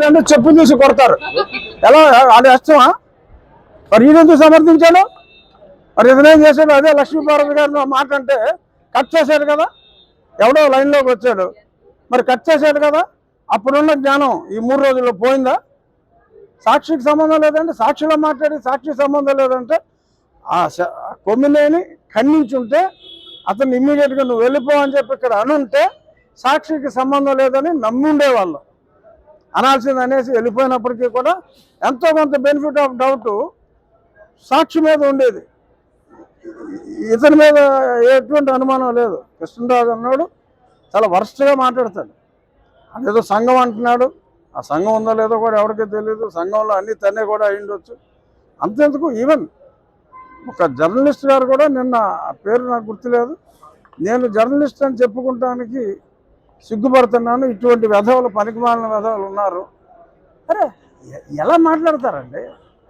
లేదంటే చెప్పు తీసి కొడతారు. ఎలా? అది అష్టమా? మరి ఈయనెందుకు సమర్థించాను మరి ఇతనేం చేశాడు అదే లక్ష్మీపార్వతి గారు మాట అంటే కట్ చేశాడు కదా? ఎవడో లైన్లోకి వచ్చాడు. మరి కట్ చేశాడు కదా? అప్పుడున్న జ్ఞానం ఈ మూడు రోజుల్లో పోయిందా? సాక్షికి సంబంధం లేదంటే సాక్షిలో మాట్లాడి సాక్షికి సంబంధం లేదంటే ఆ శ- ఖండించుంటే అతను ఇమ్మీడియట్గా నువ్వు వెళ్ళిపోవని చెప్పి ఇక్కడ అనుంటే సాక్షికి సంబంధం లేదని నమ్ముండేవాళ్ళు. అనాల్సింది అనేసి వెళ్ళిపోయినప్పటికీ కూడా ఎంతో కొంత బెనిఫిట్ ఆఫ్ డౌట్ సాక్షి మీద ఉండేది. ఇతని మీద ఎటువంటి అనుమానం లేదు. కృష్ణరాజు అన్నాడు చాలా వరస్ట్గా మాట్లాడతాడు. అదేదో సంఘం అంటున్నాడు. ఆ సంఘం ఉందో లేదో కూడా ఎవరికీ తెలియదు సంఘంలో అన్ని తనే కూడా అయ్యుండొచ్చు అంతెందుకు? ఈవెన్ ఒక జర్నలిస్ట్ గారు కూడా నిన్న ఆ పేరు నాకు గుర్తులేదు. నేను జర్నలిస్ట్ అని చెప్పుకుంటానికి సిగ్గుపడుతున్నాను. ఇటువంటి వెధవులు పనికిమాలిన వెధవులు ఉన్నారు. అరే ఎలా మాట్లాడతారండి?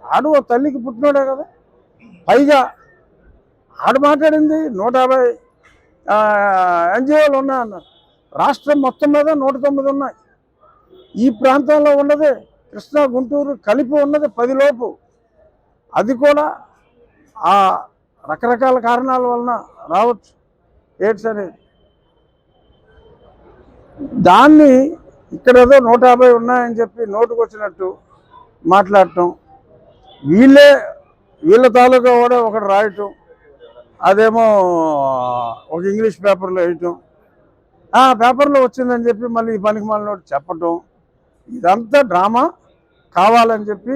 ఆడు ఓ తల్లికి పుట్టినోడే కదా. పైగా ఆడు మాట్లాడింది నూట యాభై ఎన్జిఓలు ఉన్నాయన్నారు రాష్ట్రం మొత్తం మీద నూట తొమ్మిది ఉన్నాయి. ఈ ప్రాంతంలో ఉన్నది కృష్ణా గుంటూరు కలిపి ఉన్నది పదిలోపు. అది కూడా ఆ రకరకాల కారణాల వలన రావచ్చు. ఎయిడ్స్ అనేది దాన్ని ఇక్కడ ఏదో నూట యాభై ఉన్నాయని చెప్పి నోటుకు వచ్చినట్టు మాట్లాడటం. వీళ్ళే వీళ్ళ తాలూకా కూడా ఒకటి రాయటం. అదేమో ఒక ఇంగ్లీష్ పేపర్లో వేయటం. ఆ పేపర్లో వచ్చిందని చెప్పి మళ్ళీ ఈ పనికి మళ్ళీ నోటి చెప్పటం. ఇదంతా డ్రామా కావాలని చెప్పి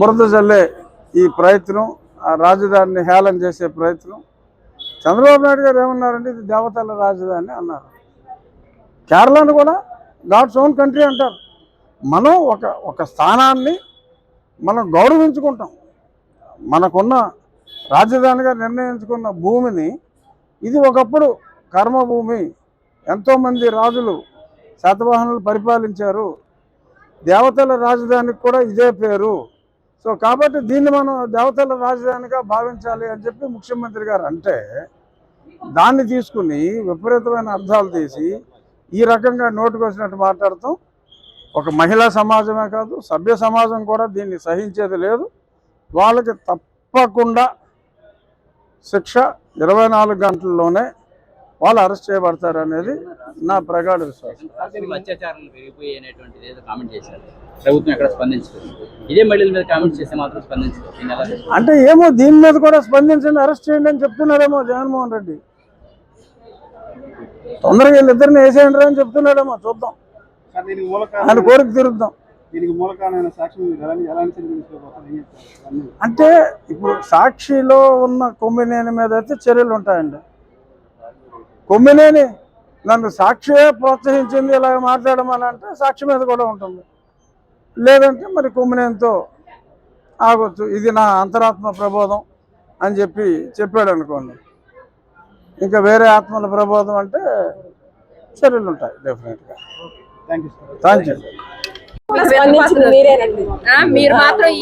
బురద జల్లే ఈ ప్రయత్నం ఆ రాజధానిని హేళన చేసే ప్రయత్నం. చంద్రబాబు నాయుడు గారు ఏమన్నారంటే ఇది దేవతల రాజధాని అన్నారు. కేరళను కూడా గాడ్స్ ఓన్ కంట్రీ అంటారు. మనం ఒక ఒక స్థానాన్ని మనం గౌరవించుకుంటాం. మనకున్న రాజధానిగా నిర్ణయించుకున్న భూమిని ఇది ఒకప్పుడు కర్మభూమి. ఎంతోమంది రాజులు శాతవాహనులు పరిపాలించారు. దేవతల రాజధానికి కూడా ఇదే పేరు. సో కాబట్టి దీన్ని మనం దేవతల రాజధానిగా భావించాలి అని చెప్పి ముఖ్యమంత్రి గారు అంటే దాన్ని తీసుకుని విపరీతమైన అర్థాలు తీసి ఈ రకంగా నోటుకు వచ్చినట్టు మాట్లాడతాం. ఒక మహిళా సమాజమే కాదు సభ్య సమాజం కూడా దీన్ని సహించేది లేదు. వాళ్ళకి తప్పకుండా శిక్ష ఇరవై నాలుగు గంటల్లోనే వాళ్ళు అరెస్ట్ చేయబడతారు అనేది నా ప్రగాఢ విశ్వాసం? అంటే ఏమో దీని మీద కూడా స్పందించండి అరెస్ట్ చేయండి అని చెప్తున్నారేమో జగన్మోహన్ రెడ్డి. తొందరగా వీళ్ళిద్దరిని వేసేయండి అని చెప్తున్నాడేమో చూద్దాం. సార్ దీనికి మూల ఆయన కోరిక తిరుగుద్దాం అంటే ఇప్పుడు సాక్షిలో ఉన్న కొమ్మినేని మీద అయితే చర్యలు ఉంటాయండి. కొమ్మినేని నన్ను సాక్షియే ప్రోత్సహించింది ఇలా మాట్లాడమని అంటే సాక్షి మీద కూడా ఉంటుంది. లేదంటే మరి కొమ్మినేనితో ఆగొచ్చు. ఇది నా అంతరాత్మ ప్రబోధం అని చెప్పి చెప్పాడు అనుకోండి. ఇంకా వేరే ఆత్మల ప్రబోధం అంటే చర్యలు ఉంటాయి డెఫినెట్గా థ్యాంక్ యూ మీరు మాత్రం.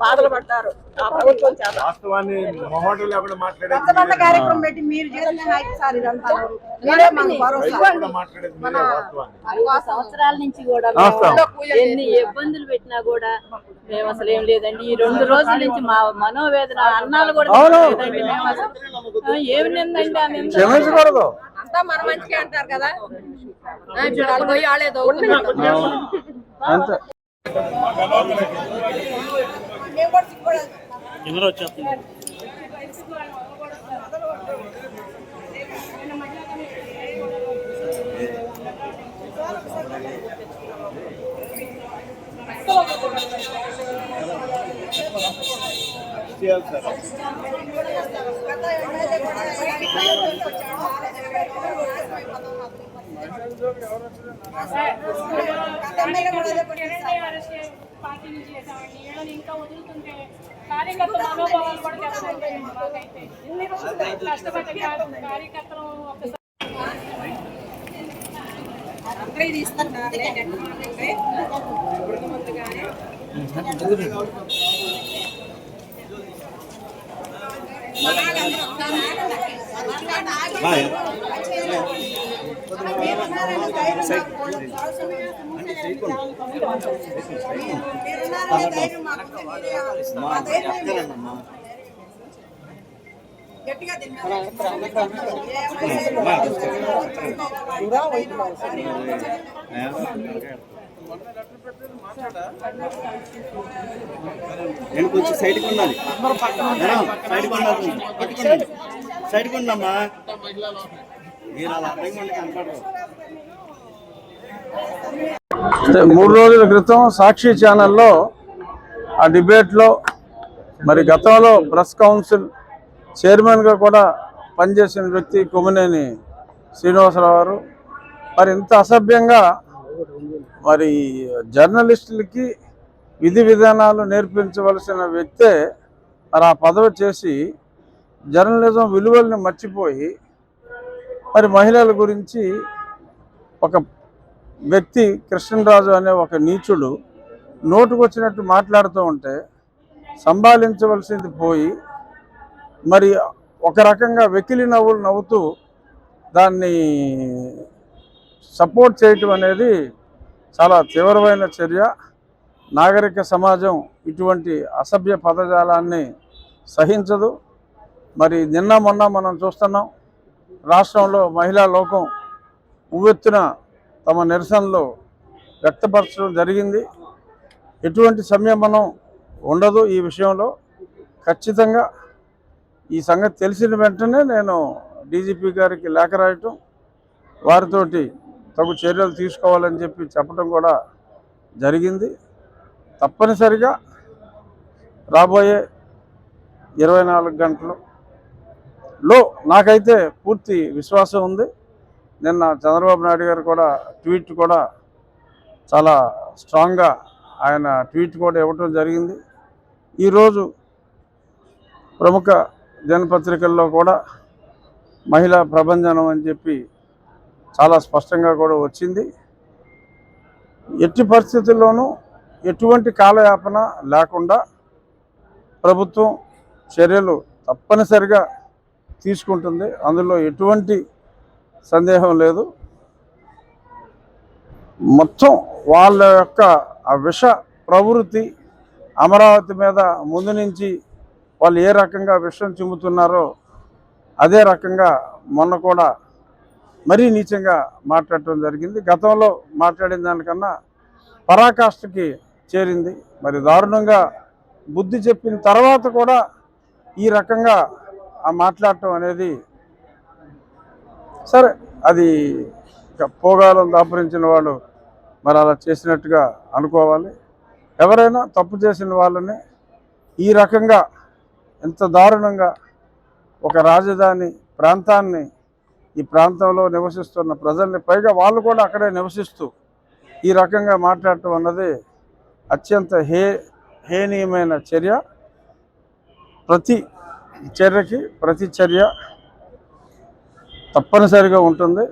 బాధలు పడ్డారు కార్యక్రమం పెట్టి మీరు సంవత్సరాల నుంచి కూడా ఎన్ని ఇబ్బందులు పెట్టినా కూడా మేము అసలు ఏం లేదండి. ఈ రెండు రోజుల నుంచి మా మనోవేదన అన్నాలు కూడా ఏమి నిందండి ఆ నింద? క్షమించకూడదు. అంతా మన మంచిగా అంటారు కదా. ఆ, ఇప్పుడు వాళ్ళు పోయి వాళ్ళే దోగుతున్నారు. అంతే. చేయాలి సార్ పార్టీ నుంచి చేసామండి వీళ్ళని ఇంకా వదులుతుంటే కార్యకర్త మనోభావాలు కూడా దెబ్బతింటాయండి మాకైతే ఇన్ని రోజులు కష్టపడ్డ కార్య- కార్యకర్తలు ఒకసారి అందరూ గట్టిగా తిన్నారు? నేను కొంచెం సైడ్కి ఉండాలి. మేడం సైడ్కి ఉండాలి. పట్టుకోండి. సైడ్కి ఉండమ్మా మీరు అలా అడ్డంగా ఉండి కనపడరు. మూడు రోజుల క్రితం సాక్షి ఛానల్లో ఆ డిబేట్లో మరి గతంలో ప్రెస్ కౌన్సిల్ చైర్మన్గా కూడా పనిచేసిన వ్యక్తి కొమ్మినేని శ్రీనివాసరావు గారు. మరి ఇంత అసభ్యంగా మరి జర్నలిస్టులకి విధి విధానాలు నేర్పించవలసిన వ్యక్తే మరి ఆ పదవి చేసి జర్నలిజం విలువల్ని మర్చిపోయి మరి మహిళల గురించి ఒక వ్యక్తి కృష్ణరాజు అనే ఒక నీచుడు నోటుకొచ్చినట్టు మాట్లాడుతూ ఉంటే సంభాళించవలసింది పోయి మరి ఒక రకంగా వెకిలి నవ్వులు నవ్వుతూ దాన్ని సపోర్ట్ చేయటం అనేది చాలా తీవ్రమైన చర్య. నాగరిక సమాజం ఇటువంటి అసభ్య పదజాలాన్ని సహించదు. మరి నిన్న మొన్న మనం చూస్తున్నాం రాష్ట్రంలో మహిళా లోకం ఉవ్వెత్తున తమ నిరసనలు వ్యక్తపరచడం జరిగింది. ఎటువంటి సంయమనం ఉండదు ఈ విషయంలో. ఖచ్చితంగా ఈ సంగతి తెలిసిన వెంటనే నేను డీజీపీ గారికి లేఖ రాయటం వారితోటి తగు చర్యలు తీసుకోవాలని చెప్పి చెప్పడం కూడా జరిగింది. తప్పనిసరిగా రాబోయే ఇరవై నాలుగు గంటలు లో నాకైతే పూర్తి విశ్వాసం ఉంది. నిన్న చంద్రబాబు నాయుడు గారు కూడా ట్వీట్ కూడా చాలా స్ట్రాంగ్గా ఆయన ట్వీట్ కూడా ఇవ్వటం జరిగింది. ఈరోజు ప్రముఖ దినపత్రికల్లో కూడా మహిళా ప్రభంజనం అని చెప్పి చాలా స్పష్టంగా కూడా వచ్చింది. ఎట్టి పరిస్థితుల్లోనూ ఎటువంటి కాలయాపన లేకుండా ప్రభుత్వం చర్యలు తప్పనిసరిగా తీసుకుంటుంది. అందులో ఎటువంటి సందేహం లేదు. మొత్తం వాళ్ళ యొక్క ఆ విష ప్రవృత్తి అమరావతి మీద ముందు నుంచి వాళ్ళు ఏ రకంగా విషం చిమ్ముతున్నారో అదే రకంగా మొన్న కూడా మరీ నీచంగా మాట్లాడటం జరిగింది. గతంలో మాట్లాడిన దానికన్నా పరాకాష్ఠకి చేరింది. మరి దారుణంగా బుద్ధి చెప్పిన తర్వాత కూడా ఈ రకంగా ఆ మాట్లాడటం అనేది సరే అది పోగాలను దాపరించిన వాళ్ళు మరి అలా చేసినట్టుగా అనుకోవాలి. ఎవరైనా తప్పు చేసిన వాళ్ళని ఈ రకంగా ఎంత దారుణంగా ఒక రాజధాని ప్రాంతాన్ని ఈ ప్రాంతంలో నివసిస్తున్న ప్రజల్ని పైగా వాళ్ళు కూడా అక్కడే నివసిస్తూ ఈ రకంగా మాట్లాడటం అన్నది అత్యంత హే హేనీయమైన చర్య. ప్రతి చర్యకి ప్రతి చర్య తప్పనిసరిగా ఉంటుంది.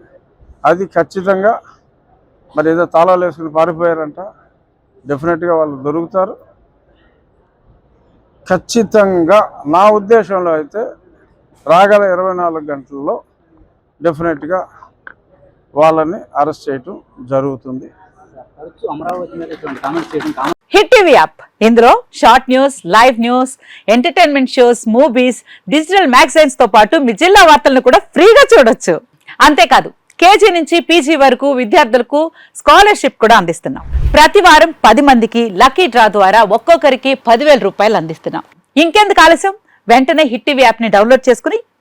అది ఖచ్చితంగా మరి ఏదో తాళాలు వేసుకుని పారిపోయారంట. డెఫినెట్గా వాళ్ళు దొరుకుతారు. ఖచ్చితంగా నా ఉద్దేశంలో అయితే రాగల ఇరవై నాలుగు గంటల్లో డెఫినెట్గా వాళ్ళని అరెస్ట్ చేయటం జరుగుతుంది. Hit TV app. ఇందులో short news live news entertainment shows movies digital మ్యాగజైన్స్తో పాటు మీ జిల్లా వార్తలను కూడా ఫ్రీగా చూడొచ్చు. అంతేకాదు కేజీ నుంచి పీజీ వరకు విద్యార్థులకు స్కాలర్షిప్ కూడా అందిస్తున్నాం. ప్రతి వారం పది మందికి లక్కీ డ్రా ద్వారా ఒక్కొక్కరికి పదివేల రూపాయలు అందిస్తున్నాం. ఇంకెందుకు ఆలస్యం? వెంటనే హిట్ టీవీ యాప్ని డౌన్లోడ్ చేసుకుని